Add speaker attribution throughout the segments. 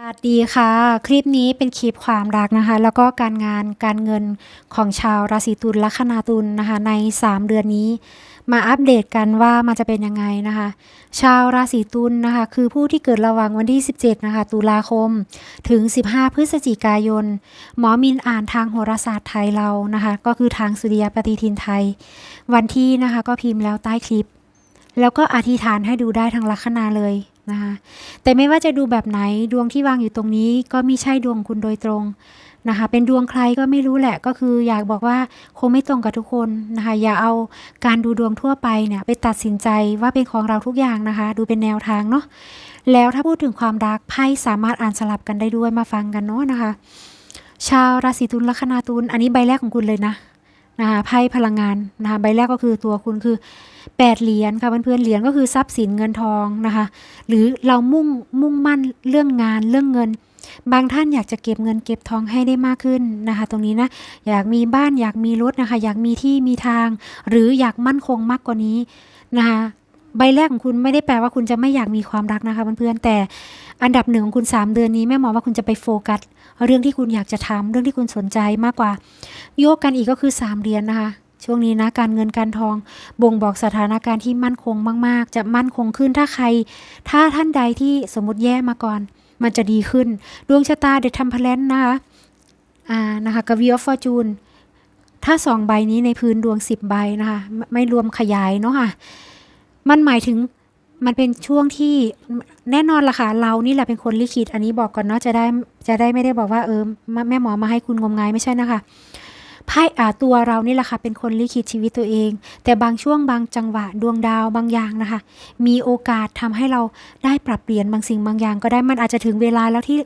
Speaker 1: สวัสดีค่ะ คลิปนี้เป็นคลิปความรักนะคะ แล้วก็การงานการเงินของชาวราศีตุลลัคนาตุลนะคะ ใน 3 เดือนนี้ มาอัปเดตกันว่ามันจะเป็นยังไงนะคะ ชาวราศีตุลนะคะ คือผู้ที่เกิดระหว่างวันที่ 17 นะคะ ตุลาคม ถึง 15 พฤศจิกายน หมอมินอ่านทางโหราศาสตร์ไทยเรานะคะ ก็คือทางสุริยปฏิทินไทย วันที่นะคะก็พิมพ์แล้วใต้คลิป แล้วก็อธิษฐานให้ดูได้ทางลัคนาเลย นะคะแต่ไม่ว่าจะดูแบบไหนดวงที่วางอยู่ตรงนี้ ก็ไม่ใช่ดวงคุณโดยตรงนะคะเป็นดวงใครก็ไม่รู้แหละก็คืออยากบอกว่าคงไม่ตรงกับทุกคนนะคะอย่าเอาการดูดวงทั่วไปเนี่ยไปตัดสินใจว่าเป็นของเราทุกอย่างนะคะ ดูเป็นแนวทางเนาะแล้วถ้าพูดถึงความรักไพ่สามารถอ่านสลับกันได้ด้วยมาฟังกันเนาะนะคะ ชาวราศีตุลลัคนาตุลอันนี้ใบแรกของคุณเลยนะ นะคะไพ่พลังงานนะคะใบแรกก็คือตัวคุณคือแปดเหรียญค่ะเพื่อนๆเหรียญก็คือทรัพย์สินเงินทองนะคะ หรือเรามุ่งมุ่งมั่นเรื่องงานเรื่องเงิน บางท่านอยากจะเก็บเงินเก็บทองให้ได้มากขึ้นนะคะ ตรงนี้นะอยากมีบ้านอยากมีรถนะคะ อยากมีที่มีทาง หรืออยากมั่นคงมากกว่านี้นะคะ ใบแรกของคุณไม่ได้แปลว่าคุณจะไม่อยากมีความรักนะคะเพื่อนๆแต่อันดับหนึ่งของคุณ 3 เดือนนี้แม่หมอว่าคุณจะไปโฟกัสเรื่องที่คุณอยากจะทำเรื่องที่คุณสนใจมากกว่า โยกกันอีกก็คือ 3เหรียญนะคะช่วงนี้นะการเงินการทองบ่งบอกสถานการณ์ที่มั่นคงมาก ๆ จะมั่นคงขึ้นถ้าใคร ถ้าท่านใดที่สมมติแย่มาก่อน มันจะดีขึ้น ดวงชะตาเด e ท e ม p ลนนะคะอ่านะคะกับ Wheel of Fortune ถ้าสองใบนี้ในพื้นดวง 10 ใบนะคะไม่ไม่รวมขยายเนาะค่ะ มันหมายถึงมันเป็นช่วงที่แน่นอนล่ะค่ะเรานี่แหละเป็นคนลิขิตอันนี้บอกก่อนเนาะจะได้จะได้ไม่ได้บอกว่าเออแม่หมอมาให้คุณงมงายไม่ใช่นะคะไพ่อาตัวเรานี่แหละค่ะเป็นคนลิขิตชีวิตตัวเอง แต่บางช่วงบางจังหวะดวงดาวบางอย่างนะคะ มีโอกาสทำให้เราได้ปรับเปลี่ยนบางสิ่งบางอย่างก็ได้มันอาจจะถึงเวลาแล้วที่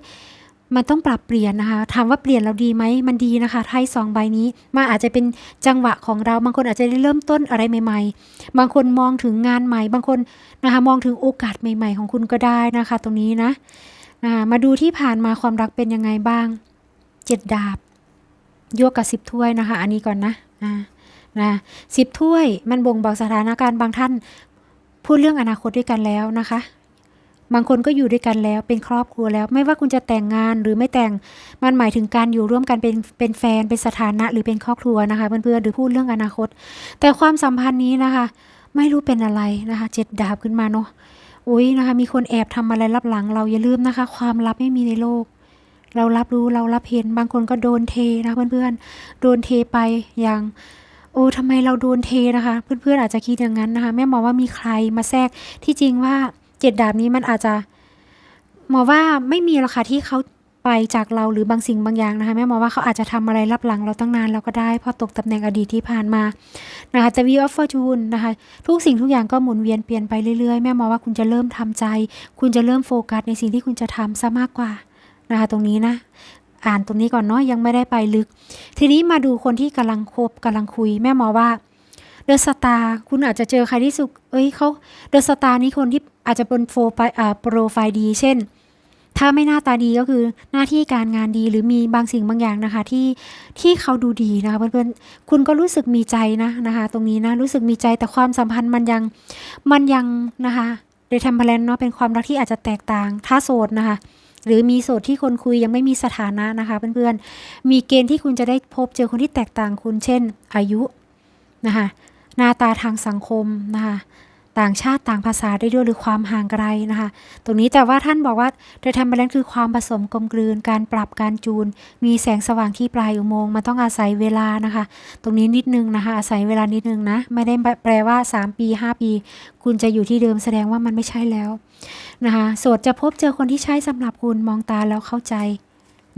Speaker 1: มันต้องปรับเปลี่ยนนะคะถามว่าเปลี่ยนเราดีไหมมันดีนะคะ ไพ่สองใบนี้มันอาจจะเป็นจังหวะของเรา บางคนอาจจะได้เริ่มต้นอะไรใหม่ ๆ บางคนมองถึงงานใหม่ บางคนนะคะมองถึงโอกาสใหม่ ๆ ของคุณก็ได้นะคะ ตรงนี้นะนะะมาดูที่ผ่านมาความรักเป็นยังไงบ้างเจ็ดดาบโยกกับสิบถ้วยนะคะ อันนี้ก่อนนะอ่านะสิบถ้วยมันบ่งบอกสถานการณ์บางท่าน พูดเรื่องอนาคตด้วยกันแล้วนะคะ บางคนก็อยู่ด้วยกันแล้วเป็นครอบครัวแล้ว ไม่ว่าคุณจะแต่งงานหรือไม่แต่งมันหมายถึงการอยู่ร่วมกันเป็นเป็นแฟนเป็นสถานะหรือเป็นครอบครัวนะคะเพื่อนๆหรือพูดเรื่องอนาคต แต่ความสัมพันธ์นี้นะคะ ไม่รู้เป็นอะไรนะคะเจ็ดดาบขึ้นมาเนาะอุ้ยนะคะ มีคนแอบทำอะไรลับหลัง เราอย่าลืมนะคะ ความลับไม่มีในโลก เรารับรู้เรารับเห็นบางคนก็โดนเทนะเพื่อนๆโดนเทไปอย่างโอ้ทำไมเราโดนเทนะคะ เพื่อนๆอาจจะคิดอย่างนั้นนะคะแม่มองว่ามีใครมาแทรกที่จริงว่า เจ็ดดาบนี้มันอาจจะหมอว่าไม่มีรอกค่ะที่เขาไปจากเราหรือบางสิ่งบางอย่างนะคะแม่หมอว่าเขาอาจจะทำอะไรรับหลังเราตั้งนานเราก็ได้พราะตกตำแหน่งอดีตที่ผ่านมานะคะแต่ Wheel of Fortune นะคะทุกสิ่งทุกอย่างก็หมุนเวียนเปลี่ยนไปเรื่อยๆ แม่หมอว่าคุณจะเริ่มทำใจ คุณจะเริ่มโฟกัสในสิ่งที่คุณจะทำซะมากกว่านะคะตรงนี้นะอ่านตรงนี้ก่อนเนาะยังไม่ได้ไปลึก ทีนี้มาดูคนที่กำลังคบกำลังคุย แม่หมอว่า เดอะสตาร์คุณอาจจะเจอใครที่สุขเอ้ยเขาเดอะสตาร์นี้คนที่อาจจะเป็นโฟไปอ่าโปรไฟล์ดี เช่น ถ้าไม่หน้าตาดีก็คือหน้าที่การงานดีหรือมีบางสิ่งบางอย่างนะคะ ที่ที่เขาดูดีนะคะเพื่อนๆคุณก็รู้สึกมีใจนะนะคะ ตรงนี้นะรู้สึกมีใจแต่ความสัมพันธ์มันยังมันยังนะคะเดทมเพลนเนาะเป็นความรักที่อาจจะแตกต่าง ถ้าโสดนะคะหรือมีโสดที่คนคุยยังไม่มีสถานะนะคะเพื่อนๆ มีเกณฑ์ที่คุณจะได้พบเจอคนที่แตกต่างคุณเช่น อายุนะคะ หน้าตาทางสังคมนะคะต่างชาติต่างภาษาได้ด้วยหรือความห่างไกลนะคะ ตรงนี้แต่ว่าท่านบอกว่าโดยทำไปแล้วคือความผสมกลมกลืน การปรับการจูน มีแสงสว่างที่ปลายอุโมงค์มันต้องอาศัยเวลานะคะ ตรงนี้นิดนึงนะคะ อาศัยเวลานิดนึงนะ ไม่ได้แปลว่า 3 ปี 5 ปี คุณจะอยู่ที่เดิมแสดงว่ามันไม่ใช่แล้วนะคะโสดจะพบเจอคนที่ใช่สำหรับคุณมองตาแล้วเข้าใจ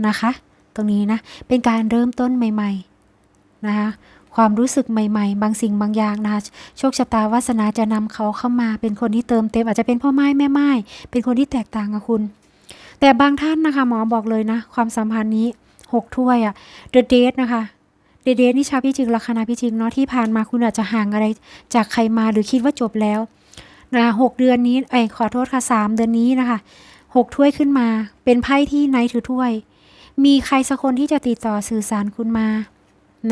Speaker 1: นะคะ ตรงนี้นะเป็นการเริ่มต้นใหม่ ๆนะคะ ความรู้สึกใหม่ๆ บางสิ่งบางอย่างนะคะโชคชะตาวาสนาจะนำเขาเข้ามาเป็นคนที่เติมเต็ม อาจจะเป็นพ่อไม้แม่ไม้เป็นคนที่แตกต่างกับคุณ แต่บางท่านนะคะหมอบอกเลยนะ ความสัมพันธ์นี้หกถ้วยอะ The Date นะคะ The Date นี่ชาวพิจิกลัคนาพิจิกเนาะที่ผ่านมาคุณอาจจะห่างอะไรจากใครมาหรือคิดว่าจบแล้วนะหกเดือนนี้ไอ้ขอโทษค่ะสามเดือนนี้นะคะหกถ้วยขึ้นมา เป็นไพ่ที่ไนถือถ้วย มีใครสักคนที่จะติดต่อสื่อสารคุณมา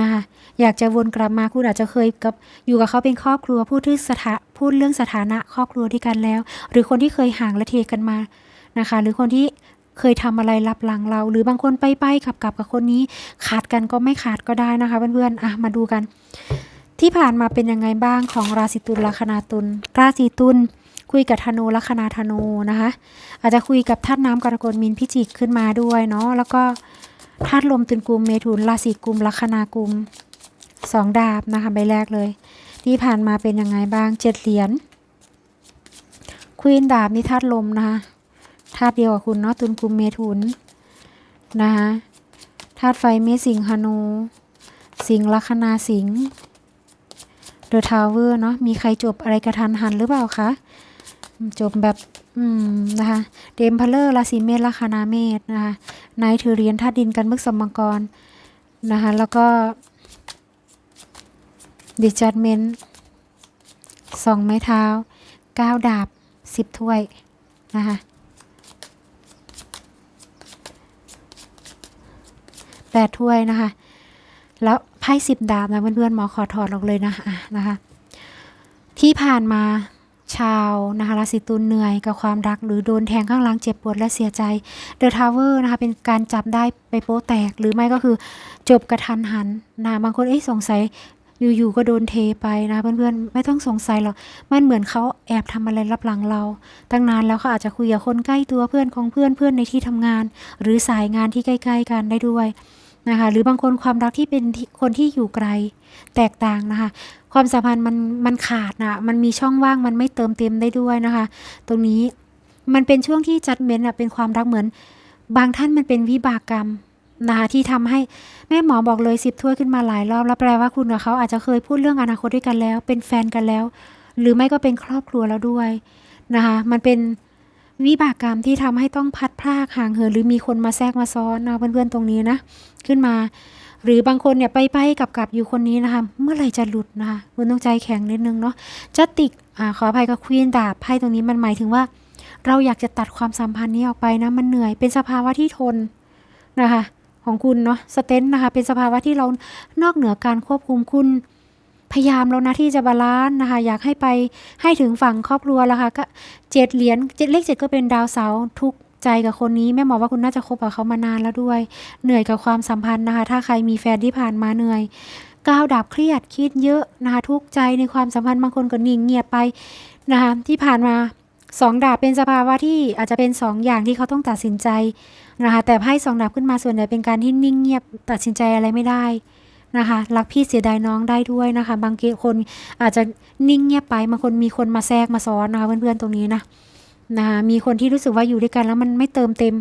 Speaker 1: นะคะอยากจะวนกลับมาคุณอาจจะเคยกับอยู่กับเขาเป็นครอบครัวพูดที่สถาพูดเรื่องสถานะครอบครัวที่กันแล้ว หรือคนที่เคยห่างและเทกันมานะคะ หรือคนที่เคยทำอะไรลับหลังเรา หรือบางคนไปไปๆขับกับกับคนนี้ขาดกันก็ไม่ขาดก็ได้นะคะเพื่อนๆอะมาดูกัน ที่ผ่านมาเป็นยังไงบ้างของราศีตุลลัคนาตุลราศีตุลคุยกับธนูลัคนาธนูนะคะ อาจจะคุยกับธาตุน้ำกรกฎมินพิจิกขึ้นมาด้วยเนาะแล้วก็ ธาตุลมตุลกุมเมถุนราศีกุมลัคนากุมสองดาบนะคะใบแรกเลย ที่ผ่านมาเป็นยังไงบ้างเจ็ดเหรียญควีนดาบนี่ธาตุลมนะคะธาตุเดียวกับคุณเนาะตุลกุมเมถุนนะคะธาตุไฟเมษสิงหนู สิงลัคนาสิงเดอะทาวเวอร์เนาะมีใครจบอะไรกระทันหันหรือเปล่าคะจบแบบ อืมนะคะเดมพลเลอร์ราศีเมษลัคนาเมษนะคะนายถือเหรียญธาตุดินกันมึกสมมังกรนะคะแล้วก็ดิจัดเมนสองไม้เท้าเก้าดาบสิบถ้วยนะคะแปดถ้วยนะคะแล้วไพ่สิบดาบนะเพื่อนๆหมอขอถอดออกเลยนะอะนะคะที่ผ่านมา ชาวนะคะราศีตุลเหนื่อยกับความรัก หรือโดนแทงข้างหลังเจ็บปวดและเสียใจเดอะทาวเวอร์นะคะเป็นการจับได้ไปโป๊แตก หรือไม่ก็คือจบกระทันหันนะบางคนเอ๊ะสงสัยอยู่ๆก็โดนเทไปนะเพื่อนๆ ไม่ต้องสงสัยหรอก มันเหมือนเขาแอบทำอะไรรับหลังเรา ตั้งนานแล้วเขาอาจจะคุยกับคนใกล้ตัวเพื่อนของเพื่อนเพื่อนในที่ทำงาน หรือสายงานที่ใกล้ ๆ กันได้ด้วยนะคะ หรือบางคนความรักที่เป็นคนที่อยู่ไกลแตกต่างนะคะ ความสัมพันธ์มันมันขาดนะมันมีช่องว่างมันไม่เติมเต็มได้ด้วยนะคะ ตรงนี้มันเป็นช่วงที่จัดเมนต์เป็นความรักเหมือน บางท่านมันเป็นวิบากกรรมนะคะที่ทำให้แม่หมอบอกเลยสิบถ้วยขึ้นมาหลายรอบแล้วแปลว่าคุณกับเขาอาจจะเคยพูดเรื่องอนาคตด้วยกันแล้ว เป็นแฟนกันแล้ว หรือไม่ก็เป็นครอบครัวแล้วด้วยนะคะมันเป็นวิบากกรรมที่ทำให้ต้องพัดพรากห่างเหินหรือมีคนมาแทรกมาซ้อนนะเพื่อนๆตรงนี้นะ ขึ้นมา หรือบางคนเนี่ยไปไปๆกับกับๆอยู่คนนี้นะคะ เมื่อไหร่จะหลุดนะคะคุณต้องใจแข็งนิดนึงเนาะจะติกอ่าขออภัยกับควีนดาบไพ่ตรงนี้มันหมายถึงว่า เราอยากจะตัดความสัมพันธ์นี้ออกไปนะมันเหนื่อยเป็นสภาวะที่ทนนะคะ ของคุณเนาะสเตนนะคะ เป็นสภาวะที่เรานอกเหนือการควบคุมคุณพยายามแล้วนะที่จะบาลานซ์นะคะ อยากให้ไปให้ถึงฝั่งครอบครัวแล้วค่ะก็เจ็ดเหรียญเจ็ดเลขเจ็ดก็เป็นดาวเสาร์ทุก ใจกับคนนี้แม่หมอว่าคุณน่าจะคบกับเขามานานแล้วด้วย เหนื่อยกับความสัมพันธ์นะคะ ถ้าใครมีแฟนที่ผ่านมาเหนื่อยก้าวดับเครียดคิดเยอะนะคะทุกใจในความสัมพันธ์บางคนก็นิ่งเงียบไปนะคะที่ผ่านมาสองดาบเป็นสภาวะที่อาจจะเป็นสองอย่างที่เขาต้องตัดสินใจนะคะแต่ไพ่สองดาบขึ้นมาส่วนใหญ่เป็นการที่นิ่งเงียบตัดสินใจอะไรไม่ได้นะคะรักพี่เสียดายน้องได้ด้วยนะคะ บางคนอาจจะนิ่งเงียบไปบางคนมีคนมาแทรกมาซ้อนนะคะเพื่อนๆตรงนี้นะ นะคะมีคนที่รู้สึกว่าอยู่ด้วยกันแล้วมันไม่เติมเต็ม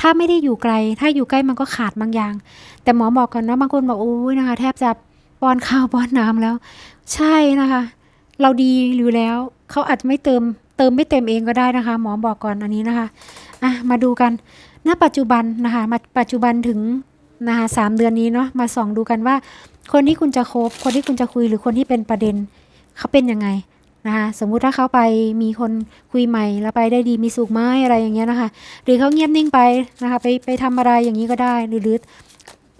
Speaker 1: ถ้าไม่ได้อยู่ไกล ถ้าอยู่ใกล้มันก็ขาดบางอย่าง แต่หมอบอกก่อนนะบางคนบอกโอ้ยนะคะ แทบจะป้อนข้าวป้อนน้ำแล้ว ใช่นะคะ เราดีอยู่แล้วเขาอาจจะไม่เติมเติมไม่เต็มเองก็ได้นะคะ หมอบอกก่อนอันนี้นะคะอะมาดูกันณปัจจุบันนะคะมาปัจจุบันถึงนะคะสามเดือนนี้เนาะมาส่องดูกันว่า คนที่คุณจะคบคนที่คุณจะคุยหรือคนที่เป็นประเด็นเขาเป็นยังไง นะคะสมมุติถ้าเขาไปมีคนคุยใหม่แล้วไปได้ดีมีสุขไหมอะไรอย่างเงี้ยนะคะ หรือเขาเงียบนิ่งไปนะคะไปไปทำอะไรอย่างนี้ก็ได้หรือหรือ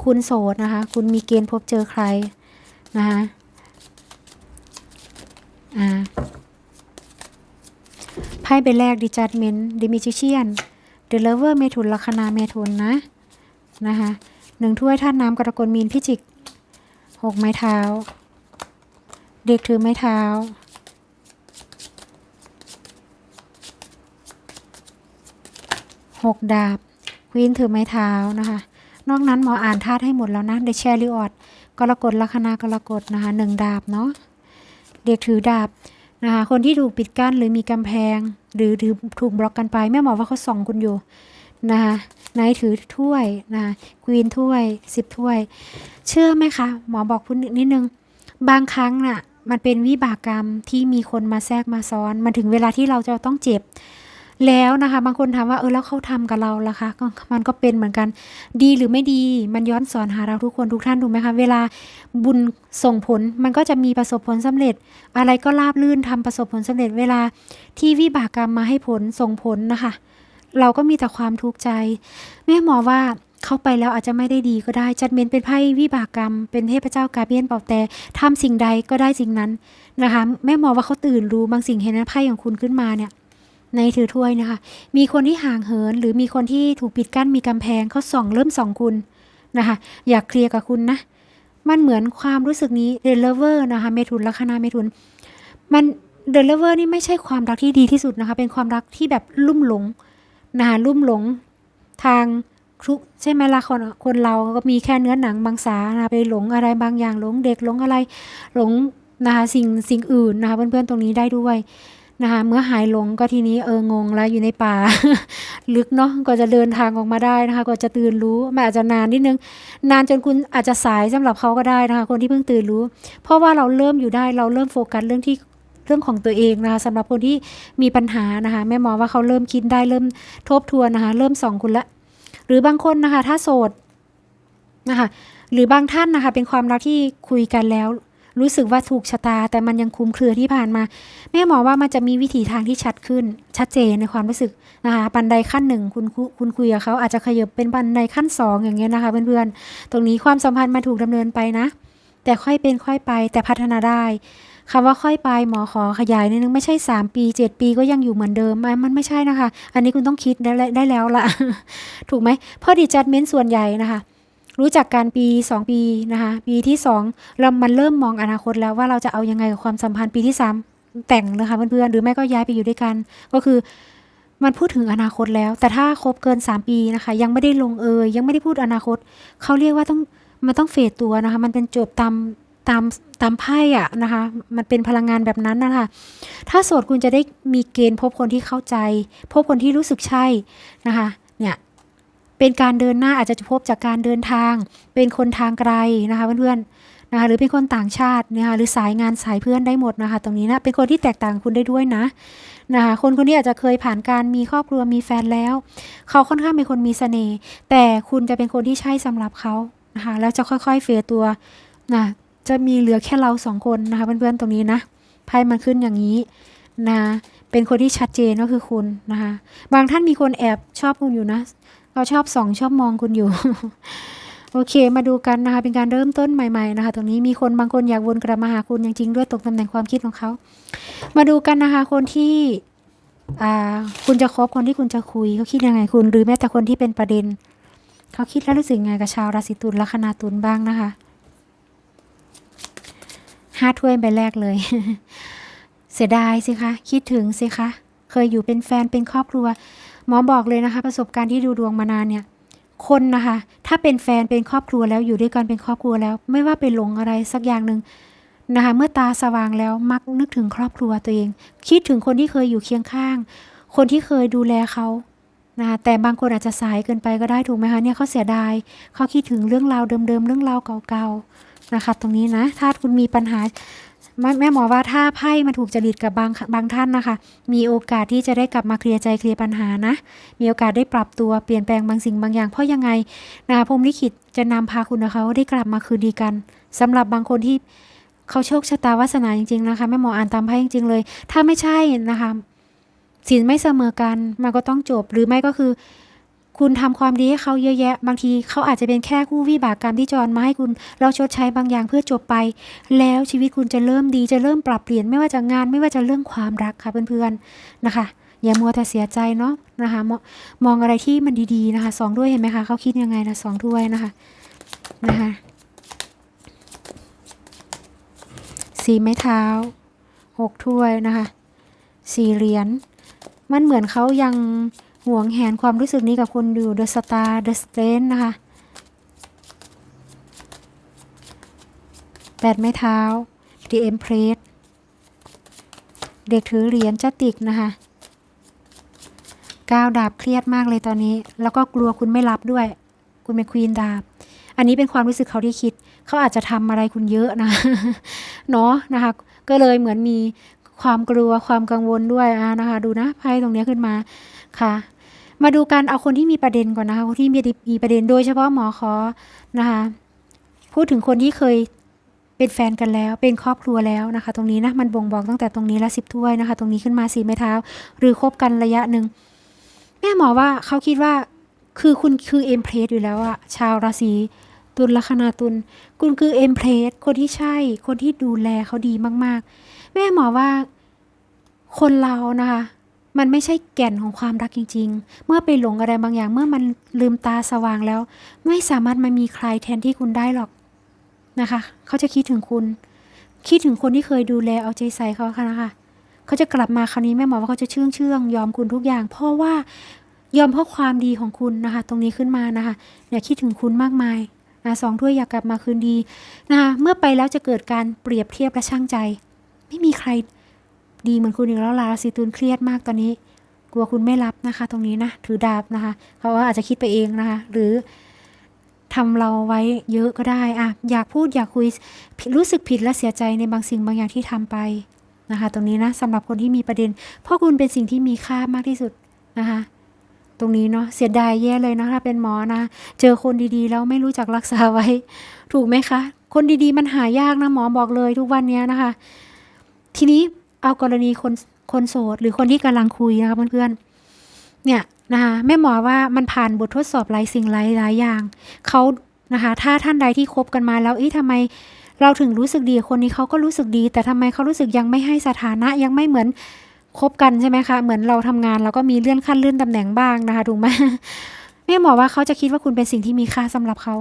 Speaker 1: คุณโสดนะคะ คุณมีเกณฑ์พบเจอใครนะคะอ่าไพ่ใบแรกดิจัดเมนดิมิจิเชียนเดลเวอร์เมทุนลัคนาเมทุนนะนะคะหนึ่งถ้วยท่านน้ำกรกฎมีนพิจิกหกไม้เท้า เด็กถือไม้เท้า หกดาบควีนถือไม้เท้านะคะ นอกนั้นหมออ่านธาตุให้หมดแล้วนะเดชแชริออดกรกฎลัคนากรกฎนะคะหนึ่งดาบเนาะเด็กถือดาบนะคะคนที่ถูกปิดกั้นหรือมีกำแพง หรือถือถูกบล็อกกันไปแม่หมอว่าเขาส่องคุณอยู่นะคะนายถือถ้วยนะควีนถ้วยสิบถ้วย เชื่อไหมคะ หมอบอกคุณนิดนึง บางครั้งน่ะมันเป็นวิบากกรรมที่มีคนมาแทรกมาซ้อน มันถึงเวลาที่เราจะต้องเจ็บ แล้วนะคะ บางคนถามว่าเออแล้วเขาทำกับเราล่ะคะมันก็เป็นเหมือนกัน ดีหรือไม่ดีมันย้อนสอนหาเราทุกคนทุกท่านถูกไหมคะเวลาบุญส่งผลมันก็จะมีประสบผลสำเร็จ อะไรก็ราบลื่นทำประสบผลสำเร็จเวลาที่วิบากกรรมมาให้ผลส่งผลนะคะ เราก็มีแต่ความทุกข์ใจแม่หมอว่าเข้าไปแล้วอาจจะไม่ได้ดีก็ได้ จัดเมนเป็นไพ่วิบากกรรม เป็นเทพเจ้ากาเบียนเป่าแต่ทำสิ่งใดก็ได้สิ่งนั้นนะคะ แม่หมอว่าเขาตื่นรู้บางสิ่งเห็นนั้นไพ่ของคุณขึ้นมาเนี่ย ในถือถ้วยนะคะ มีคนที่ห่างเหิน หรือมีคนที่ถูกปิดกั้นมีกำแพงเขาส่องเริ่มส่องคุณนะคะ อยากเคลียร์กับคุณนะ มันเหมือนความรู้สึกนี้เดลเวอร์นะคะเมถุนลัคนาเมถุน มันเดลเวอร์นี่ไม่ใช่ความรักที่ดีที่สุดนะคะ เป็นความรักที่แบบลุ่มหลงนะคะลุ่มหลงทางครุใช่ไหมละคนคนเราก็มีแค่เนื้อหนังบางสานะไปหลงอะไรบางอย่างหลงเด็กหลงอะไรหลงนะคะสิ่งสิ่งอื่นนะคะเพื่อนๆตรงนี้ได้ด้วย นะคะเมื่อหายหลงก็ทีนี้เอองงแล้วอยู่ในป่า ลึกเนาะก็จะเดินทางออกมาได้นะคะ ก็จะตื่นรู้มันอาจจะนานนิดนึง นานจนคุณอาจจะสายสำหรับเขาก็ได้นะคะ คนที่เพิ่งตื่นรู้ เพราะว่าเราเริ่มอยู่ได้เราเริ่มโฟกัสเรื่องที่เรื่องของตัวเองนะคะสำหรับคนที่มีปัญหานะคะแม่หมอว่าเขาเริ่มคิดได้เริ่มทบทวนนะคะ เริ่มส่องคุณละ หรือบางคนนะคะ ถ้าโสดนะคะหรือบางท่านนะคะ เป็นความรักที่คุยกันแล้ว รู้สึกว่าถูกชะตา แต่มันยังคลุมเครือที่ผ่านมา แม่หมอว่ามันจะมีวิถีทางที่ชัดขึ้น ชัดเจนในความรู้สึกนะคะบันไดขั้นหนึ่งคุณคุณคุยกับเขาอาจจะขยับเป็นบันไดขั้นสองอย่างเงี้ยนะคะเพื่อนๆตรงนี้ความสัมพันธ์มาถูกดำเนินไปนะ แต่ค่อยเป็นค่อยไปแต่พัฒนาได้คำว่าค่อยไปหมอขอขยายนิดนึงไม่ใช่ 3 ปี 7 ปีก็ยังอยู่เหมือนเดิมมันไม่ใช่นะคะ อันนี้คุณต้องคิดได้ได้แล้วล่ะถูกไหมเพราะดิจัดเมนส่วนใหญ่นะคะ รู้จักการปี 2 ปีนะคะปีที่ 2 เรามันเริ่มมองอนาคตแล้วว่าเราจะเอายังไงกับความสัมพันธ์ปีที่ 3 แต่งนะคะเพื่อนๆหรือไม่ก็ย้ายไปอยู่ด้วยกัน ก็คือมันพูดถึงอนาคตแล้ว แต่ถ้าครบเกิน 3 ปีนะคะ ยังไม่ได้ลงเอยยังไม่ได้พูดอนาคตเขาเรียกว่าต้องมันต้องเฟดตัวนะคะมันเป็นจทย์ตามตามตามไพ่อะนะคะ มันเป็นพลังงานแบบนั้นนะคะ ถ้าโสดคุณจะได้มีเกณฑ์พบคนที่เข้าใจ พบคนที่รู้สึกใช่นะคะ เนี่ย เป็นการเดินหน้าอาจจะพบจากการเดินทาง เป็นคนทางไกลนะคะเพื่อนๆนะคะหรือเป็นคนต่างชาตินะคะหรือสายงานสายเพื่อนได้หมดนะคะ ตรงนี้นะเป็นคนที่แตกต่างคุณได้ด้วยนะนะคะคนคนนี้อาจจะเคยผ่านการมีครอบครัวมีแฟนแล้ว เขาค่อนข้างเป็นคนมีเสน่ห์แต่คุณจะเป็นคนที่ใช่สำหรับเขานะคะแล้วจะค่อยๆเฟดตัวนะจะมีเหลือแค่เราสองคนนะคะเพื่อนๆตรงนี้นะไพ่มันขึ้นอย่างนี้นะเป็นคนที่ชัดเจนก็คือคุณนะคะบางท่านมีคนแอบชอบคุณอยู่นะ เขาชอบส่องชอบมองคุณอยู่ โอเค มาดูกันนะคะ เป็นการเริ่มต้นใหม่ๆนะคะ ตรงนี้มีคนบางคนอยากวนกลับมาหาคุณจริงๆด้วยตกตำแหน่งความคิดของเขา มาดูกันนะคะ คนที่คุณจะคบคนที่คุณจะคุยเขาคิดยังไงคุณ หรือแม้แต่คนที่เป็นประเด็น เขาคิดแล้วรู้สึกไงกับชาวราศีตุลลัคนาตุลบ้างนะคะห้าถ้วยใบแรกเลย เสียดายสิคะ คิดถึงสิคะ เคยอยู่เป็นแฟนเป็นครอบครัว หมอบอกเลยนะคะ ประสบการณ์ที่ดูดวงมานานเนี่ย คนนะคะ ถ้าเป็นแฟนเป็นครอบครัวแล้วอยู่ด้วยกันเป็นครอบครัวแล้ว ไม่ว่าไปหลงอะไรสักอย่างหนึ่งนะคะ เมื่อตาสว่างแล้วมักนึกถึงครอบครัวตัวเอง คิดถึงคนที่เคยอยู่เคียงข้าง คนที่เคยดูแลเขานะคะแต่บางคนอาจจะสายเกินไปก็ได้ถูกไหมคะเนี่ยเขาเสียดายเขาคิดถึงเรื่องราวเดิมๆเรื่องราวเก่าๆนะคะ ตรงนี้นะ ถ้าคุณมีปัญหา แม่แม่หมอว่าถ้าไพ่มาถูกจริตกับบางบางท่านนะคะ มีโอกาสที่จะได้กลับมาเคลียร์ใจเคลียร์ปัญหานะ มีโอกาสได้ปรับตัวเปลี่ยนแปลงบางสิ่งบางอย่างเพราะยังไงนะคะพรมลิขิตจะนำพาคุณกับเขาได้กลับมาคืนดีกันสำหรับบางคนที่เขาโชคชะตาวาสนาจริงๆนะคะแม่หมออ่านตามไพ่จริงๆเลย ถ้าไม่ใช่นะคะสินไม่เสมอกันมันก็ต้องจบหรือไม่ก็คือ คุณทำความดีให้เขาเยอะแยะ บางทีเขาอาจจะเป็นแค่คู่วิบากกรรมที่จรมาให้คุณเราชดใช้บางอย่างเพื่อจบไป แล้วชีวิตคุณจะเริ่มดีจะเริ่มปรับเปลี่ยนไม่ว่าจะงานไม่ว่าจะเรื่องความรักค่ะเพื่อนๆนะคะ อย่ามัวแต่เสียใจเนาะนะคะมองมองอะไรที่มันดีๆนะคะสองด้วยเห็นไหมคะเขาคิดยังไงนะสองถ้วยนะคะนะคะสี่ไม้เท้าหกถ้วยนะคะสี่เหรียญมันเหมือนเขายัง หวงแหนความรู้สึกนี้กับคุณอยู่ The Star The Strength นะคะแปดไม้เท้า The Empress เด็กถือเหรียญจติกนะคะก้าวดาบเครียดมากเลยตอนนี้ แล้วก็กลัวคุณไม่รับด้วย คุณเป็นควีนดาบ อันนี้เป็นความรู้สึกเขาที่คิด เขาอาจจะทำอะไรคุณเยอะนะ เนาะนะคะ ก็เลยเหมือนมีความกลัวความกังวลด้วยอะนะคะ ดูนะไพ่ตรงนี้ขึ้นมาค่ะ มาดูกันเอาคนที่มีประเด็นก่อนนะคะคนที่มีมีประเด็นโดยเฉพาะหมอขอนะคะพูดถึงคนที่เคยเป็นแฟนกันแล้ว เป็นครอบครัวแล้วนะคะ ตรงนี้นะมันบ่งบอกตั้งแต่ตรงนี้ละสิบถ้วยนะคะ ตรงนี้ขึ้นมาสี่ไม้เท้า หรือคบกันระยะหนึ่งแม่หมอว่าเขาคิดว่าคือคุณคือเอ็มเพรสอยู่แล้วอะชาวราศีตุลลัคนาตุลคุณคือเอ็มเพรสคนที่ใช่ คนที่ดูแลเขาดีมาก ๆ แม่หมอว่าคนเรานะคะ มันไม่ใช่แก่นของความรักจริง ๆ เมื่อไปหลงอะไรบางอย่างเมื่อมันลืมตาสว่างแล้ว ไม่สามารถมามีใครแทนที่คุณได้หรอกนะคะ เขาจะคิดถึงคุณ คิดถึงคนที่เคยดูแลเอาใจใส่เขาค่ะนะคะ เขาจะกลับมาคราวนี้แม่หมอว่าเขาจะเชื่องเชื่องยอมคุณทุกอย่าง เพราะว่ายอมเพราะความดีของคุณนะคะ ตรงนี้ขึ้นมานะคะเนี่ยคิดถึงคุณมากมายนะสองถ้วยอยากกลับมาคืนดีนะคะเมื่อไปแล้วจะเกิดการเปรียบเทียบและช่างใจ ไม่มีใคร ดีเหมือนคุณอีกแล้วลาราศีตุลเครียดมากตอนนี้ กลัวคุณไม่รับนะคะ ตรงนี้นะถือดาบนะคะเขาอาจจะคิดไปเองนะคะ หรือทำเราไว้เยอะก็ได้อะอยากพูดอยากคุยรู้สึกผิดและเสียใจในบางสิ่งบางอย่างที่ทำไปนะคะ ตรงนี้นะสำหรับคนที่มีประเด็น เพราะคุณเป็นสิ่งที่มีค่ามากที่สุดนะคะ ตรงนี้เนาะเสียดายแย่เลยนะถ้าเป็นหมอนะ เจอคนดีๆ แล้วไม่รู้จักรักษาไว้ ถูกไหมคะ คนดีๆ มันหายากนะหมอบอกเลยทุกวันนี้นะคะ ทีนี้ เอากรณีคนคนโสดหรือคนที่กำลังคุยนะคะเพื่อนๆ เนี่ยนะคะแม่หมอว่ามันผ่านบททดสอบหลายสิ่งหลายหลายอย่างเขานะคะถ้าท่านใดที่คบกันมาแล้วอ๊ะทำไมเราถึงรู้สึกดีคนนี้เขาก็รู้สึกดี แต่ทำไมเขารู้สึกยังไม่ให้สถานะยังไม่เหมือนคบกันใช่ไหมคะ เหมือนเราทำงานเราก็มีเลื่อนขั้นเลื่อนตำแหน่งบ้างนะคะถูกไหมแม่หมอว่าเขาจะคิดว่าคุณเป็นสิ่งที่มีค่าสำหรับเขา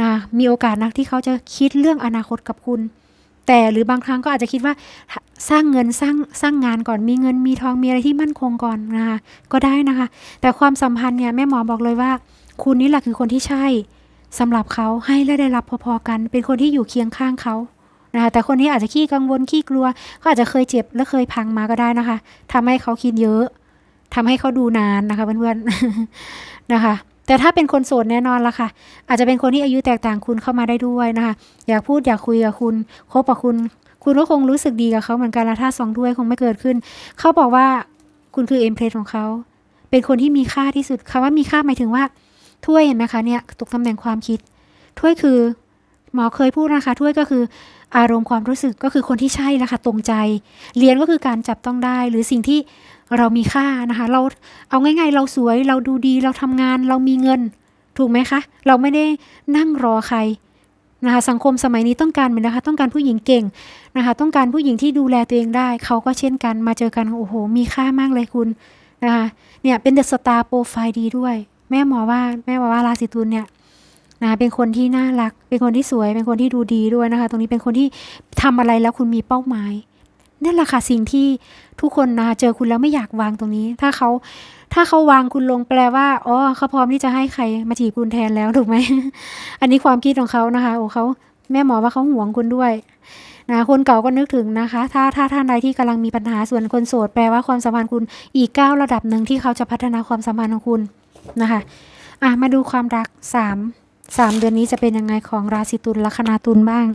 Speaker 1: นะมีโอกาสนักที่เขาจะคิดเรื่องอนาคตกับคุณ แต่หรือบางครั้งก็อาจจะคิดว่าสร้างเงินสร้างสร้างงานก่อนมีเงินมีทองมีอะไรที่มั่นคงก่อนนะคะก็ได้นะคะ แต่ความสัมพันธ์เนี่ยแม่หมอบอกเลยว่า คุณนี่แหละคือคนที่ใช่สำหรับเขาให้และได้รับพอๆกัน เป็นคนที่อยู่เคียงข้างเขานะคะแต่คนนี้อาจจะขี้กังวลขี้กลัวก็อาจจะเคยเจ็บและเคยพังมาก็ได้นะคะทำให้เขาคิดเยอะทำให้เขาดูนานนะคะเพื่อนๆนะคะ แต่ถ้าเป็นคนโสดแน่นอนละค่ะ อาจจะเป็นคนที่อายุแตกต่างคุณเข้ามาได้ด้วยนะคะ อยากพูดอยากคุยกับคุณคบกับคุณ คุณก็คงรู้สึกดีกับเขาเหมือนกันละถ้าสองถ้วยคงไม่เกิดขึ้น เขาบอกว่าคุณคือเอ็มเพลสของเขา เป็นคนที่มีค่าที่สุดคำว่ามีค่าหมายถึงว่าถ้วยเห็นไหมคะเนี่ยตกตำแหน่งความคิด ถ้วยคือหมอเคยพูดนะคะ ถ้วยก็คืออารมณ์ความรู้สึกก็คือคนที่ใช่นะคะตรงใจ เรียนก็คือการจับต้องได้ หรือสิ่งที่ เรามีค่านะคะ เราเอาง่ายๆ เราสวยเราดูดีเราทำงานเรามีเงิน ถูกไหมคะ เราไม่ได้นั่งรอใครนะคะสังคมสมัยนี้ต้องการเหมือนนะคะ ต้องการผู้หญิงเก่งนะคะ ต้องการผู้หญิงที่ดูแลตัวเองได้ เขาก็เช่นกันมาเจอกันโอ้โห มีค่ามากเลยคุณนะคะเนี่ยเป็นเดอะสตาร์โปรไฟล์ดีด้วย แม่หมอว่าแม่หมอว่าราศีตุลเนี่ยนะเป็นคนที่น่ารัก เป็นคนที่สวย เป็นคนที่ดูดีด้วยนะคะ ตรงนี้เป็นคนที่ทำอะไรแล้วคุณมีเป้าหมาย นั่นแหละค่ะสิ่งที่ทุกคนนะคะเจอคุณแล้วไม่อยากวางตรงนี้ ถ้าเขาถ้าเขาวางคุณลงแปลว่าอ๋อเขาพร้อมที่จะให้ใครมาจีบคุณแทนแล้วถูกไหม อันนี้ความคิดของเขานะคะโอ้เขาแม่หมอว่าเขาห่วงคุณด้วยนะคนเก่าก็นึกถึงนะคะ ถ้าถ้าท่านใดที่กำลังมีปัญหาส่วนคนโสดแปลว่าความสัมพันธ์คุณอีกก้าวระดับหนึ่งที่เขาจะพัฒนาความสัมพันธ์ของคุณนะคะอะมาดูความรักสามสามเดือนนี้จะเป็นยังไงของราศีตุลลัคนาตุลบ้าง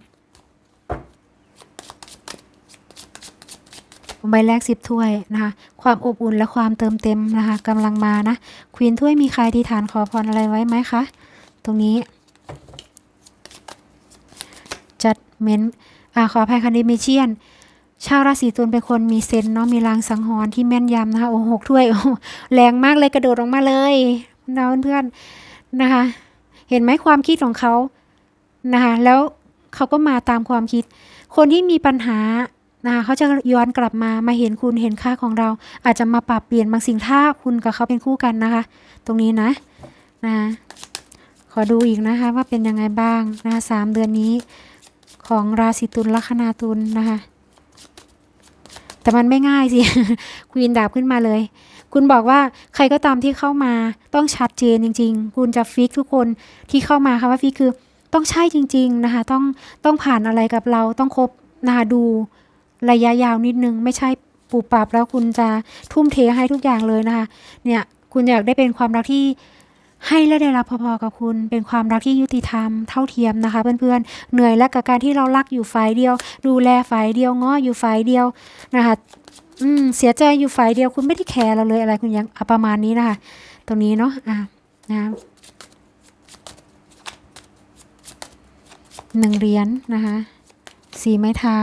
Speaker 1: ใบแรกสิบถ้วยนะคะ ความอบอุ่นและความเติมเต็มนะคะกำลังมานะควีนถ้วยมีใครที่ฐานขอพรอะไรไว้ไหมคะ ตรงนี้ จัดเม้นอ่าขออภัยคันดิเมเชียนชาวราศีตุลเป็นคนมีเซนเนาะมีลางสังหรณ์ที่แม่นยำนะคะโอ้หกถ้วยโอ้แรงมากเลยกระโดดออกมาเลยนะเพื่อนๆนะคะ เห็นไหมความคิดของเขานะคะแล้วเขาก็มาตามความคิด คนที่มีปัญหา นะคะเขาจะย้อนกลับมามาเห็นคุณเห็นค่าของเรา อาจจะมาปรับเปลี่ยนบางสิ่งถ้าคุณกับเขาเป็นคู่กันนะคะ ตรงนี้นะนะขอดูอีกนะคะว่าเป็นยังไงบ้างนะคะสามเดือนนี้ของราศีตุลลัคนาตุลนะคะ แต่มันไม่ง่ายสิควีนดาบขึ้นมาเลย คุณบอกว่าใครก็ตามที่เข้ามาต้องชัดเจนจริง ๆ คุณจะฟิกทุกคนที่เข้ามาค่ะว่าฟิกคือต้องใช่จริง ๆนะคะ ต้องต้องผ่านอะไรกับเราต้องครบนะคะดู ระยะยาวนิดนึง ไม่ใช่ปูปรับแล้วคุณจะทุ่มเทให้ทุกอย่างเลยนะคะ เนี่ยคุณอยากได้เป็นความรักที่ให้และได้รับพอๆกับคุณ เป็นความรักที่ยุติธรรมเท่าเทียมนะคะ เพื่อนๆเหนื่อยและกับการที่เรารักอยู่ฝ่ายเดียว ดูแลฝ่ายเดียวง้ออยู่ฝ่ายเดียวนะคะอืมเสียใจอยู่ฝ่ายเดียวคุณไม่ได้แคร์เราเลยอะไรคุณยังอะประมาณนี้นะคะตรงนี้เนาะอะนะหนึ่งเหรียญนะคะสีไม้เท้า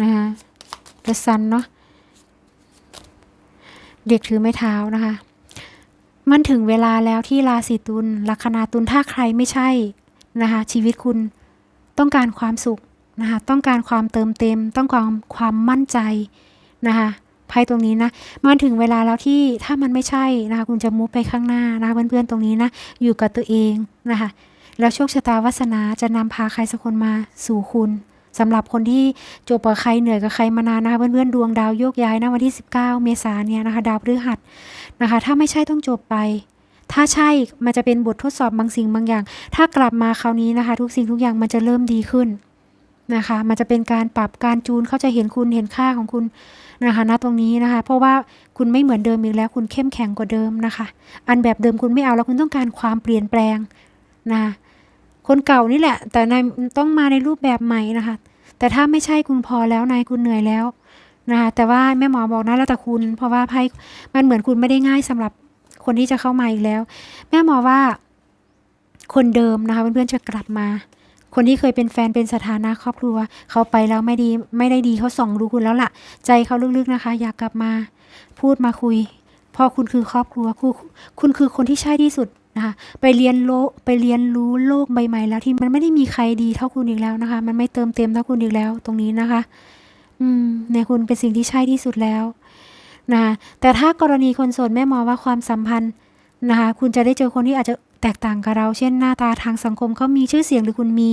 Speaker 1: นะคะเดซันเนาะเด็กถือไม้เท้านะคะ มันถึงเวลาแล้วที่ราศีตุลลัคนาตุลถ้าใครไม่ใช่นะคะชีวิตคุณต้องการความสุขนะคะต้องการความเติมเต็ม ต้องการความมั่นใจนะคะไพ่ตรงนี้นะมันถึงเวลาแล้วที่ถ้ามันไม่ใช่นะคะคุณจะมุฟไปข้างหน้านะคะเพื่อนๆตรงนี้นะอยู่กับตัวเองนะคะแล้วโชคชะตาวาสนาจะนำพาใครสักคนมาสู่คุณ สำหรับคนที่จบกับใครเหนื่อยกับใครมานานนะคะเพื่อนๆดวงดาวโยกย้ายนะวันที่ 19 เมษายนเนี่ยนะคะ ดาวพฤหัสนะคะ ถ้าไม่ใช่ต้องจบไป ถ้าใช่มันจะเป็นบททดสอบบางสิ่งบางอย่าง ถ้ากลับมาคราวนี้นะคะ ทุกสิ่งทุกอย่างมันจะเริ่มดีขึ้นนะคะ มันจะเป็นการปรับการจูนเขาจะเห็นคุณเห็นค่าของคุณนะคะณตรงนี้นะคะ เพราะว่าคุณไม่เหมือนเดิมอีกแล้ว คุณเข้มแข็งกว่าเดิมนะคะ อันแบบเดิมคุณไม่เอาแล้วคุณต้องการความเปลี่ยนแปลงนะ คนเก่านี่แหละ แต่ในต้องมาในรูปแบบใหม่นะคะ แต่ถ้าไม่ใช่คุณพอแล้วนายคุณเหนื่อยแล้วนะคะแต่ว่าแม่หมอบอกนะแล้วแต่คุณ เพราะว่าไพ่มันเหมือนคุณไม่ได้ง่ายสำหรับคนที่จะเข้ามาอีกแล้ว แม่หมอว่าคนเดิมนะคะเพื่อนๆจะกลับมา คนที่เคยเป็นแฟนเป็นสถานะครอบครัว เขาไปแล้วไม่ดีไม่ได้ดีเขาส่องรู้คุณแล้วล่ะ ใจเขาลึกๆนะคะ อยากกลับมา พูดมาคุยพราะคุณคือครอบครัวคุณคุณคือคนที่ใช่ที่สุด นะคะไปเรียนโลกไปเรียนรู้โลกใบใหม่แล้วที่มันไม่ได้มีใครดีเท่าคุณอีกแล้วนะคะ มันไม่เติมเต็มเท่าคุณอีกแล้วตรงนี้นะคะ อืมในคุณเป็นสิ่งที่ใช่ที่สุดแล้วนะคะแต่ถ้ากรณีคนโสดแม่มองว่าความสัมพันธ์นะคะคุณจะได้เจอคนที่อาจจะแตกต่างกับเรา เช่นหน้าตาทางสังคมเขามีชื่อเสียงหรือคุณมี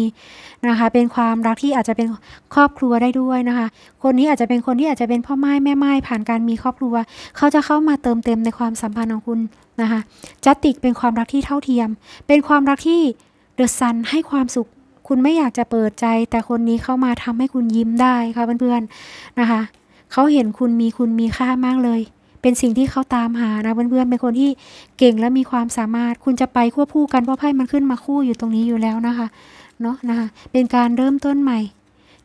Speaker 1: นะคะเป็นความรักที่อาจจะเป็นครอบครัวได้ด้วยนะคะ คนนี้อาจจะเป็นคนที่อาจจะเป็นพ่อไม้แม่ไม้ผ่านการมีครอบครัว เขาจะเข้ามาเติมเต็มในความสัมพันธ์ของคุณ นะคะจัตติกเป็นความรักที่เท่าเทียม เป็นความรักที่เดอะซันให้ความสุข คุณไม่อยากจะเปิดใจ แต่คนนี้เข้ามาทำให้คุณยิ้มได้ค่ะเพื่อนๆนะคะเขาเห็นคุณมีคุณมีค่ามากเลย เป็นสิ่งที่เขาตามหานะเพื่อนๆเป็นคนที่เก่งและมีความสามารถ คุณจะไปควบคู่กันเพราะไพ่มันขึ้นมาคู่อยู่ตรงนี้อยู่แล้วนะคะเนาะนะคะเป็นการเริ่มต้นใหม่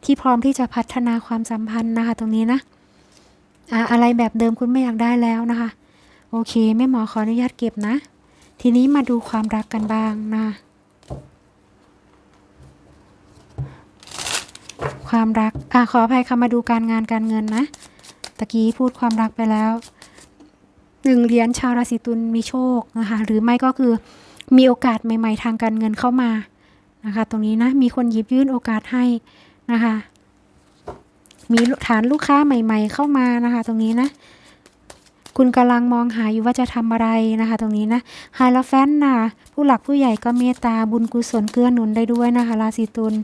Speaker 1: ที่พร้อมที่จะพัฒนาความสัมพันธ์นะคะ ตรงนี้นะอะอะไรแบบเดิมคุณไม่อยากได้แล้วนะคะ โอเคแม่หมอขออนุญาตเก็บนะ ทีนี้มาดูความรักกันบ้างนะ ความรักอะขออภัยค่ะมาดูการงานการเงินนะ ตะกี้พูดความรักไปแล้วหนึ่งเหรียญชาวราศีตุลมีโชคนะคะหรือไม่ก็คือมีโอกาสใหม่ ๆ ทางการเงินเข้ามานะคะตรงนี้นะมีคนหยิบยื่นโอกาสให้นะคะมีฐานลูกค้าใหม่ ๆ เข้ามานะคะ ตรงนี้นะ คุณกำลังมองหาอยู่ว่าจะทำอะไรนะคะ ตรงนี้นะไฮลแฟนนะผู้หลักผู้ใหญ่ก็เมตตาบุญกุศลเกื้อหนุนได้ด้วยนะคะ ราศีตุล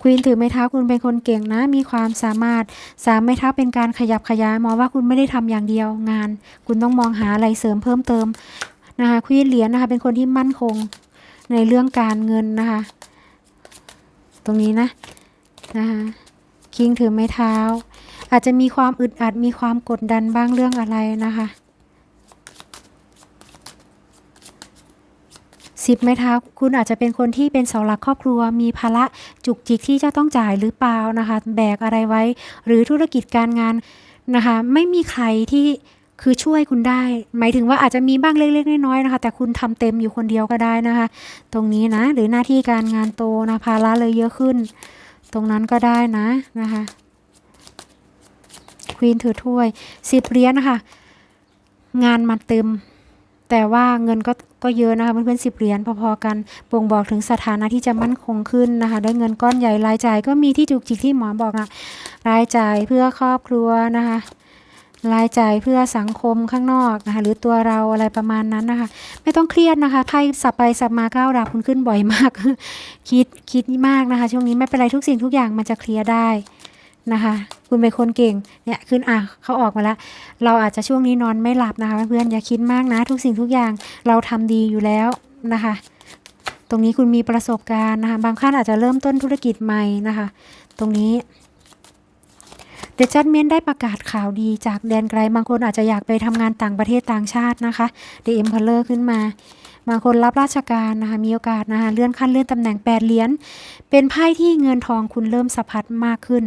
Speaker 1: ควีนถือไม้เท้าคุณเป็นคนเก่งนะ มีความสามารถสามไม้เท้าเป็นการขยับขยายมองว่าคุณไม่ได้ทำอย่างเดียวงาน คุณต้องมองหาอะไรเสริมเพิ่มเติมนะคะควีนเหรียญนะคะเป็นคนที่มั่นคงในเรื่องการเงินนะคะ ตรงนี้นะนะคะคิงถือไม้เท้า อาจจะมีความอึดอัดมีความกดดันบ้างเรื่องอะไรนะคะสิบไม้เท้าคุณอาจจะเป็นคนที่เป็นเสาหลักครอบครัว มีภาระจุกจิกที่จะต้องจ่ายหรือเปล่านะคะ แบกอะไรไว้ หรือธุรกิจการงานนะคะ ไม่มีใครที่คือช่วยคุณได้ หมายถึงว่าอาจจะมีบ้างเล็กๆน้อยๆนะคะ แต่คุณทำเต็มอยู่คนเดียวก็ได้นะคะ ตรงนี้นะ หรือหน้าที่การงานโตนะภาระเลยเยอะขึ้น ตรงนั้นก็ได้นะนะคะ ควีนถือถ้วยสิบเหรียญนะคะ งานมาเต็ม แต่ว่าเงินก็ก็เยอะนะคะเพื่อนๆสิบเหรียญพอๆกันบ่งบอกถึงสถานะที่จะมั่นคงขึ้นนะคะได้เงินก้อนใหญ่รายจ่ายก็มีที่จุกจิกที่หมอบอกนะรายจ่ายเพื่อครอบครัวนะคะรายจ่ายเพื่อสังคมข้างนอกนะคะหรือตัวเราอะไรประมาณนั้นนะคะ ไม่ต้องเครียดนะคะไพ่สับไปสับมาก้าวดาบคุณขึ้นบ่อยมาก คิดคิดมากนะคะ ช่วงนี้ไม่เป็นไรทุกสิ่งทุกอย่างมันจะเคลียร์ได้นะคะ คุณเป็นคนเก่งเนี่ยขึ้นอะเขาออกมาแล้วเราอาจจะช่วงนี้นอนไม่หลับนะคะเพื่อนๆอย่าคิดมากนะ ทุกสิ่งทุกอย่างเราทำดีอยู่แล้วนะคะ ตรงนี้คุณมีประสบการณ์นะคะบางท่านอาจจะเริ่มต้นธุรกิจใหม่นะคะ ตรงนี้เดจัดเมนได้ประกาศข่าวดีจากแดนไกลบางคนอาจจะอยากไปทำงานต่างประเทศต่างชาตินะคะเดเอ็มพลเลอร์ขึ้นมา บางคนรับราชการนะคะมีโอกาสนะคะเลื่อนขั้นเลื่อนตำแหน่งแปดเหรียญเป็นไพ่ที่เงินทองคุณเริ่มสะพัดมากขึ้น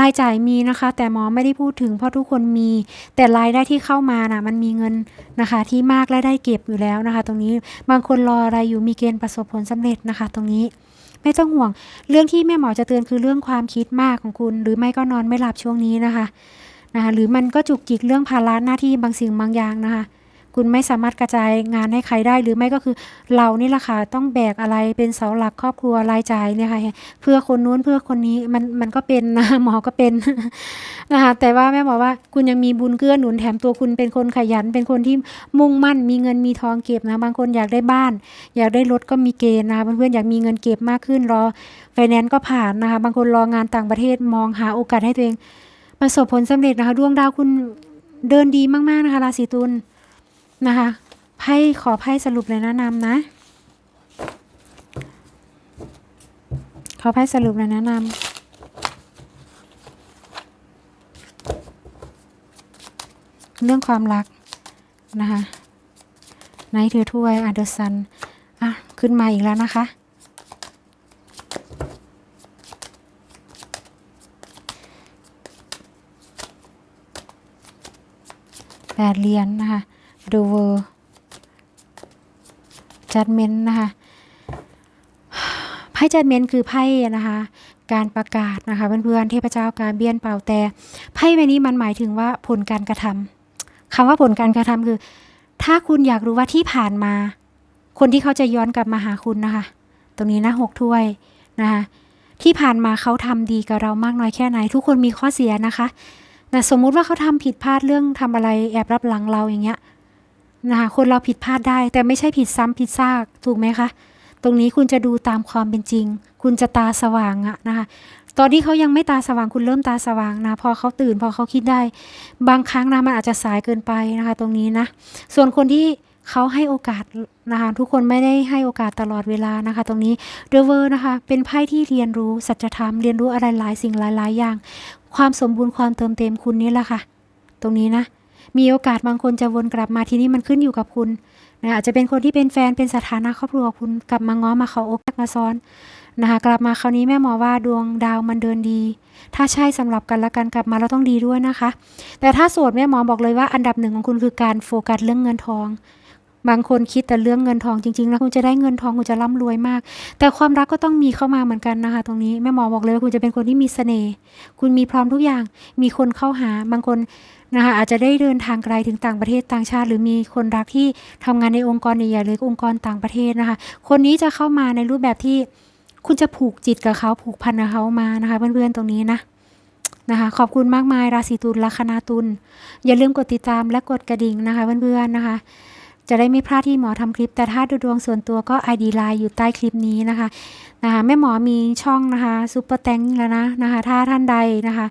Speaker 1: รายจ่ายมีนะคะ แต่หมอไม่ได้พูดถึงเพราะทุกคนมี แต่รายได้ที่เข้ามานะมันมีเงินนะคะที่มากและได้เก็บอยู่แล้วนะคะ ตรงนี้บางคนรออะไรอยู่มีเกณฑ์ประสบผลสำเร็จนะคะ ตรงนี้ไม่ต้องห่วง เรื่องที่แม่หมอจะเตือนคือเรื่องความคิดมากของคุณ หรือไม่ก็นอนไม่หลับช่วงนี้นะคะนะคะหรือมันก็จุกจิกเรื่องภาระหน้าที่บางสิ่งบางอย่างนะคะ คุณไม่สามารถกระจายงานให้ใครได้หรือไม่ก็คือเรานี่แหละค่ะต้องแบกอะไรเป็นเสาหลักครอบครัวรายจ่ายเนี่ยค่ะเพื่อคนนู้นเพื่อคนนี้มันมันก็เป็นนะหมอก็เป็นนะคะแต่ว่าแม่บอกว่าคุณยังมีบุญเกื้อหนุนแถมตัวคุณเป็นคนขยัน เป็นคนที่มุ่งมั่นมีเงินมีทองเก็บนะบางคนอยากได้บ้าน อยากได้รถก็มีเกณฑ์นะเพื่อนๆอยากมีเงินเก็บมากขึ้นรอไฟแนนซ์ก็ผ่านนะคะบางคนรองานต่างประเทศมองหาโอกาสให้ตัวเองประสบผลสำเร็จนะคะดวงดาวคุณเดินดีมากๆนะคะราศีตุล นะคะไพ่ขอไพ่สรุปเลยนะนำนะ ขอไพ่สรุปเลยแนะนำเรื่องความรักนะคะไนท์ถือถ้วยอันเดอร์ซันอะ ขึ้นมาอีกแล้วนะคะ แปดเหรียญนะคะ ดูเวอร์จัดเมนนะคะไพ่จัดเมนคือไพ่นะคะการประกาศนะคะเพื่อนๆเทพเจ้าการเบี้ยนเป่าแต่ไพ่ใบนี้มันหมายถึงว่าผลการกระทำคำว่าผลการกระทำคือ ถ้าคุณอยากรู้ว่าที่ผ่านมา คนที่เขาจะย้อนกลับมาหาคุณนะคะ ตรงนี้นะหกถ้วยนะคะที่ผ่านมาเขาทำดีกับเรามากน้อยแค่ไหน ทุกคนมีข้อเสียนะคะแต่สมมุติว่าเขาทำผิดพลาดเรื่องทำอะไรแอบรับหลังเราอย่างเงี้ย นะคะคนเราผิดพลาดได้ แต่ไม่ใช่ผิดซ้ำผิดซากถูกไหมคะ ตรงนี้คุณจะดูตามความเป็นจริง คุณจะตาสว่างอะนะคะตอนที่เขายังไม่ตาสว่างคุณเริ่มตาสว่างนะ พอเขาตื่นพอเขาคิดได้ บางครั้งนะมันอาจจะสายเกินไปนะคะ ตรงนี้นะ ส่วนคนที่เขาให้โอกาสนะคะทุกคนไม่ได้ให้โอกาสตลอดเวลานะคะ ตรงนี้เดเวอร์นะคะ เป็นไพ่ที่เรียนรู้สัจธรรมเรียนรู้อะไรหลายสิ่งหลายๆอย่าง ความสมบูรณ์ความเติมเต็มคุณนี่แหละค่ะ ตรงนี้นะ มีโอกาสบางคนจะวนกลับมาทีนี้มันขึ้นอยู่กับคุณนะอาจจะเป็นคนที่เป็นแฟนเป็นสถานะครอบครัวคุณกลับมาง้อมาเขาอกมาซ้อนนะคะกลับมาคราวนี้แม่หมอว่าดวงดาวมันเดินดี ถ้าใช่สำหรับกันและกันกลับมาเราต้องดีด้วยนะคะ แต่ถ้าโสดแม่หมอบอกเลยว่าอันดับหนึ่งของคุณคือการโฟกัสเรื่องเงินทอง บางคนคิดแต่เรื่องเงินทองจริงๆแล้วคุณจะได้เงินทองคุณจะร่ำรวยมาก แต่ความรักก็ต้องมีเข้ามาเหมือนกันนะคะ ตรงนี้แม่หมอบอกเลยว่าคุณจะเป็นคนที่มีเสน่ห์คุณมีพร้อมทุกอย่าง มีคนเข้าหาบางคน นะคะอาจจะได้เดินทางไกลถึงต่างประเทศต่างชาติ หรือมีคนรักที่ทำงานในองค์กรใหญ่ๆหรือองค์กรต่างประเทศนะคะ คนนี้จะเข้ามาในรูปแบบที่คุณจะผูกจิตกับเขาผูกพันกับเขามานะคะ เพื่อนๆตรงนี้นะนะคะขอบคุณมากมายราศีตุลลัคนาตุลอย่าลืมกดติดตามและกดกระดิ่งนะคะเพื่อนๆนะคะ จะได้ไม่พลาดที่หมอทำคลิป แต่ถ้าดูดวงส่วนตัวก็ ID ไลน์อยู่ใต้คลิปนี้นะคะนะคะแม่หมอมีช่องนะคะซูเปอร์แตงแล้วนะนะคะถ้าท่านใดนะคะ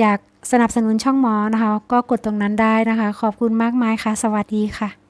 Speaker 1: อยากสนับสนุนช่องหมอนะคะ ก็กดตรงนั้นได้นะคะ ขอบคุณมากมายค่ะ สวัสดีค่ะ